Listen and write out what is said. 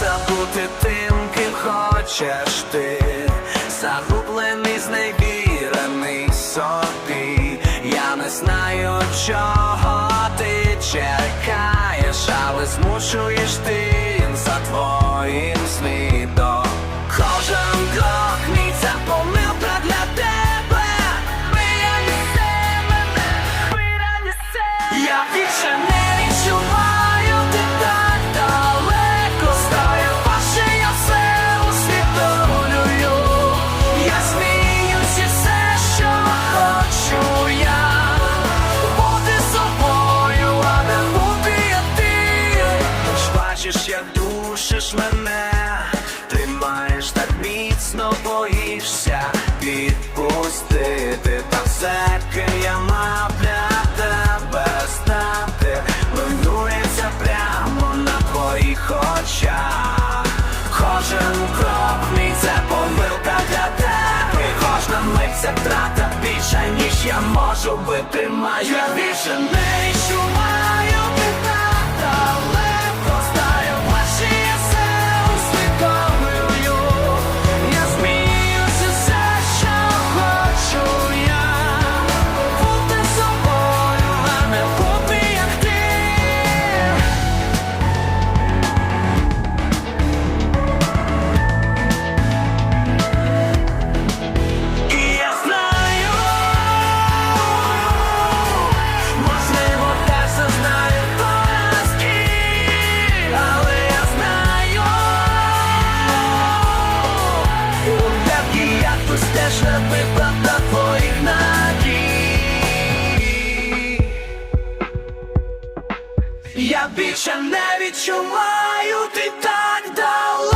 забути тим, ким хочеш ти, загублений, знебірений собі. Я не знаю, чого ти чекаєш, але змушуєш ти. закияма п'ята без стати минується прямо на твоїх очах. Кожен крок мій це помилка для тебе. Кожна мить це втрата більше, ніж я можу витримаю Я більше не я більше не відчуваю ти так дав.